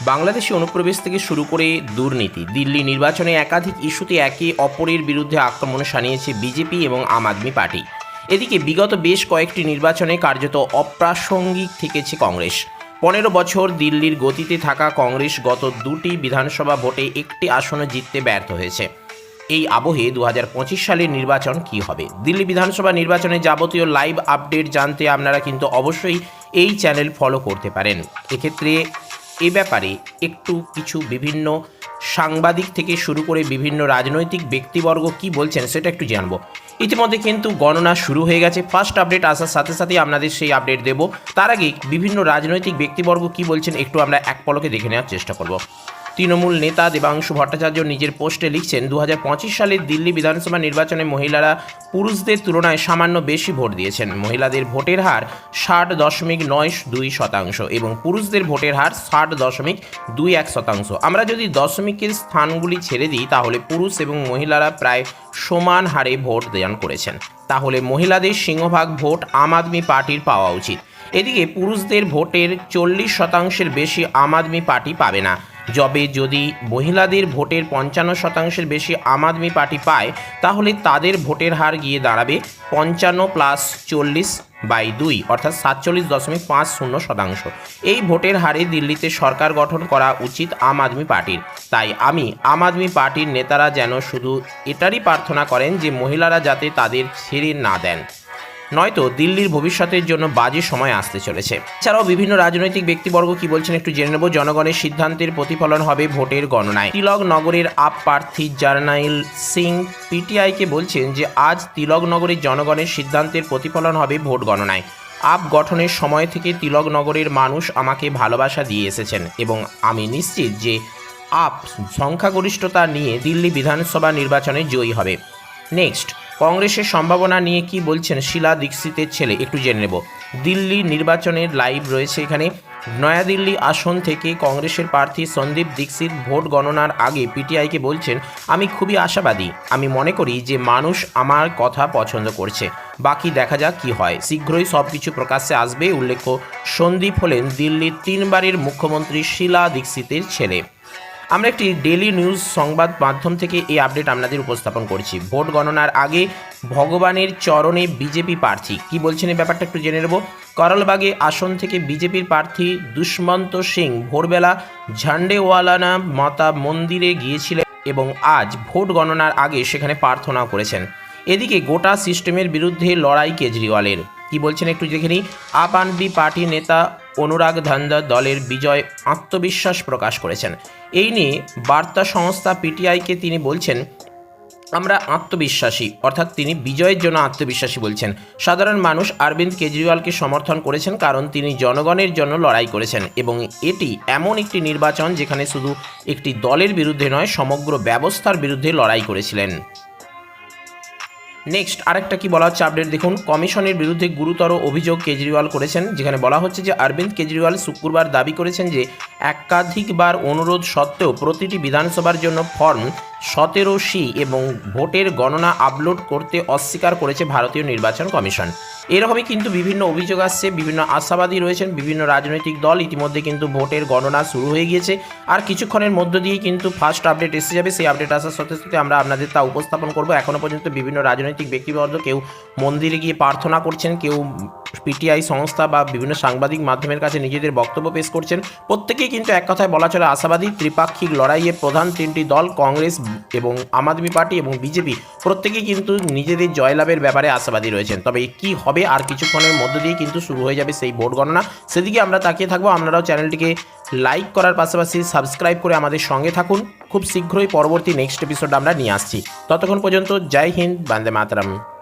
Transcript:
বাংলাদেশি অনুপ্রবেশ থেকে শুরু করে দুর্নীতি। দিল্লি নির্বাচনে একাধিক ইস্যুতে একে অপরের বিরুদ্ধে আক্রমণ সানিয়েছে বিজেপি এবং আম আদমি পার্টি। এদিকে বিগত বেশ কয়েকটি নির্বাচনে কার্যত অপ্রাসঙ্গিক থেকেছে কংগ্রেস। পনেরো বছর দিল্লির গতিতে থাকা কংগ্রেস গত দুটি বিধানসভা ভোটে একটি আসনে জিততে ব্যর্থ হয়েছে। এই আবহে দু হাজার পঁচিশ সালের নির্বাচন কি হবে? দিল্লি বিধানসভা নির্বাচনে যাবতীয় লাইভ আপডেট জানতে আপনারা কিন্তু অবশ্যই এই চ্যানেল ফলো করতে পারেন। এক্ষেত্রে এ ব্যাপারে একটু কিছু বিভিন্ন সাংবাদিক থেকে শুরু করে বিভিন্ন রাজনৈতিক ব্যক্তিবর্গ কি বলছেন সেটা একটু জানব। ইতিমধ্যে কিন্তু গণনা শুরু হয়ে গেছে। ফার্স্ট আপডেট আসার সাথে সাথেই আপনাদের সেই আপডেট দেব। তার আগে বিভিন্ন রাজনৈতিক ব্যক্তিবর্গ কি বলছেন একটু আমরা এক পলকে দেখে নেওয়ার চেষ্টা করব। তৃণমূল নেতা দেবাংশু ভট্টাচার্য নিজের পোস্টে লিখছেন দু হাজার পঁচিশ সালের দিল্লি বিধানসভা নির্বাচনে মহিলারা পুরুষদের তুলনায় সামান্য বেশি ভোট দিয়েছেন। মহিলাদের ভোটের হার ষাট দশমিক নয় দুই শতাংশ এবং পুরুষদের ভোটের হার ষাট দশমিক দুই এক শতাংশ। আমরা যদি দশমিকের স্থানগুলি ছেড়ে দিই, তাহলে পুরুষ এবং মহিলারা প্রায় সমান হারে ভোট দান করেছেন। তাহলে মহিলাদের সিংহভাগ ভোট আম আদমি পার্টির পাওয়া উচিত। এদিকে পুরুষদের ভোটের চল্লিশ শতাংশের বেশি আম আদমি পার্টি পাবে না। যবে যদি মহিলাদের ভোটের পঞ্চান্ন শতাংশের বেশি আম আদমি পার্টি পায়, তাহলে তাদের ভোটের হার গিয়ে দাঁড়াবে পঞ্চান্ন প্লাস চল্লিশ বাই দুই, অর্থাৎ সাতচল্লিশ দশমিক পাঁচ শূন্য শতাংশ। এই ভোটের হারে দিল্লিতে সরকার গঠন করা উচিত আম আদমি পার্টির। তাই আমি আম আদমি পার্টির নেতারা যেন শুধু এটারই প্রার্থনা করেন যে মহিলারা যাতে তাদের ছেড়ে না দেন। নয়তো দিল্লির ভবিষ্যতের জন্য বাজে সময় আসতে চলেছে। এছাড়াও বিভিন্ন রাজনৈতিক ব্যক্তিবর্গ কি বলছেন একটু জেনে নেব। জনগণের সিদ্ধান্তের প্রতিফলন হবে ভোটের গণনায়। তিলক নগরের আপ প্রার্থী জার্নাইল সিং পিটিআইকে বলছেন যে, আজ তিলক নগরের জনগণের সিদ্ধান্তের প্রতিফলন হবে ভোট গণনায়। আপ গঠনের সময় থেকে তিলক নগরের মানুষ আমাকে ভালোবাসা দিয়ে এসেছেন এবং আমি নিশ্চিত যে আপ সংখ্যাগরিষ্ঠতা নিয়ে দিল্লি বিধানসভা নির্বাচনে জয়ী হবে। নেক্সট কংগ্রেসের সম্ভাবনা নিয়ে কি বলছেন শিলা দীক্ষিতের ছেলে? একটু জেনে নেব। দিল্লি নির্বাচনের লাইভ রয়েছে এখানে। নয়াদিল্লি আসন থেকে কংগ্রেসের প্রার্থী সন্দীপ দীক্ষিত ভোট গণনার আগে পিটিআইকে বলছেন, আমি খুবই আশাবাদী। আমি মনে করি যে মানুষ আমার কথা পছন্দ করছে। বাকি দেখা যাক কি হয়। শীঘ্রই সব কিছু প্রকাশ্যে আসবে। উল্লেখ্য, সন্দীপ হলেন দিল্লির তিনবারের মুখ্যমন্ত্রী শিলা দীক্ষিতের ছেলে। আমরা একটি ডেলি নিউজ সংবাদ মাধ্যম থেকে এই আপডেট আপনাদের উপস্থাপন করছি। ভোট গণনার আগে ভগবানের চরণে বিজেপি প্রার্থী। কি বলছেন এই ব্যাপারটা একটু জেনে নেব। করলবাগে আসন থেকে বিজেপির প্রার্থী দুষ্মন্ত সিং ভোরবেলা ঝান্ডেওয়ালানা মাতা মন্দিরে গিয়েছিলেন এবং আজ ভোট গণনার আগে সেখানে প্রার্থনা করেছেন। এদিকে গোটা সিস্টেমের বিরুদ্ধে লড়াই কেজরিওয়ালের। কি বলছেন একটু দেখে নিই। আপ আদমি পার্টি নেতা অনুরাগ ধান্দা দলের বিজয় আত্মবিশ্বাস প্রকাশ করেছেন। এই নিয়ে বার্তা সংস্থা পিটিআইকে তিনি বলছেন, আমরা আত্মবিশ্বাসী। অর্থাৎ তিনি বিজয়ের জন্য আত্মবিশ্বাসী বলছেন। সাধারণ মানুষ অরবিন্দ কেজরিওয়ালকে সমর্থন করেছেন কারণ তিনি জনগণের জন্য লড়াই করেছেন এবং এটি এমন একটি নির্বাচন যেখানে শুধু একটি দলের বিরুদ্ধে নয়, সমগ্র ব্যবস্থার বিরুদ্ধে লড়াই করেছিলেন। নেক্সট আরেকটা কি বলা হচ্ছে আপডেট দেখুন। কমিশনের বিরুদ্ধে গুরুতর অভিযোগ কেজরিওয়াল করেছেন, যেখানে বলা হচ্ছে যে অরবিন্দ কেজরিওয়াল শুক্রবার দাবি করেছেন যে একাধিকবার অনুরোধ সত্ত্বেও প্রতিটি বিধানসভার জন্য ফর্ম সতেরো সি এবং ভোটের গণনা আপলোড করতে অস্বীকার করেছে ভারতীয় নির্বাচন কমিশন। এরকমই কিন্তু বিভিন্ন অভিযোগ আসছে, বিভিন্ন আশাবাদী রয়েছেন বিভিন্ন রাজনৈতিক দল। ইতিমধ্যে কিন্তু ভোটের গণনা শুরু হয়ে গিয়েছে। আর কিছুক্ষণের মধ্য দিয়ে কিন্তু ফার্স্ট আপডেট এসে যাবে। সেই আপডেট আসার সাথে সাথে আমরা আপনাদের তা উপস্থাপন করব। এখনও পর্যন্ত বিভিন্ন রাজনৈতিক ব্যক্তিবর্গ কেউ মন্দিরে গিয়ে প্রার্থনা করছেন, কেউ পিটিআই সংস্থা বা বিভিন্ন সাংবাদিক মাধ্যমের কাছে নিজেদের বক্তব্য পেশ করছেন। প্রত্যেকেই কিন্তু এক কথায় বলা চলে আশাবাদী ত্রিপাক্ষিক লড়াইয়ে প্রধান তিনটি দল, কংগ্রেস এবং আম আদমি পার্টি এবং বিজেপি, প্রত্যেকেই কিন্তু নিজেদের জয়লাভের ব্যাপারে আশাবাদী রয়েছেন। তবে কি হবে আর কিছুক্ষণের মধ্য দিয়ে কিন্তু শুরু হয়ে যাবে সেই ভোট গণনা। সেদিকে আমরা তাকিয়ে থাকব। আপনারাও চ্যানেলটিকে লাইক করার পাশাপাশি সাবস্ক্রাইব করে আমাদের সঙ্গে থাকুন। খুব শীঘ্রই পরবর্তী নেক্সট এপিসোড আমরা নিয়ে আসছি। ততক্ষণ পর্যন্ত জয় হিন্দ, বান্দে মাতরম।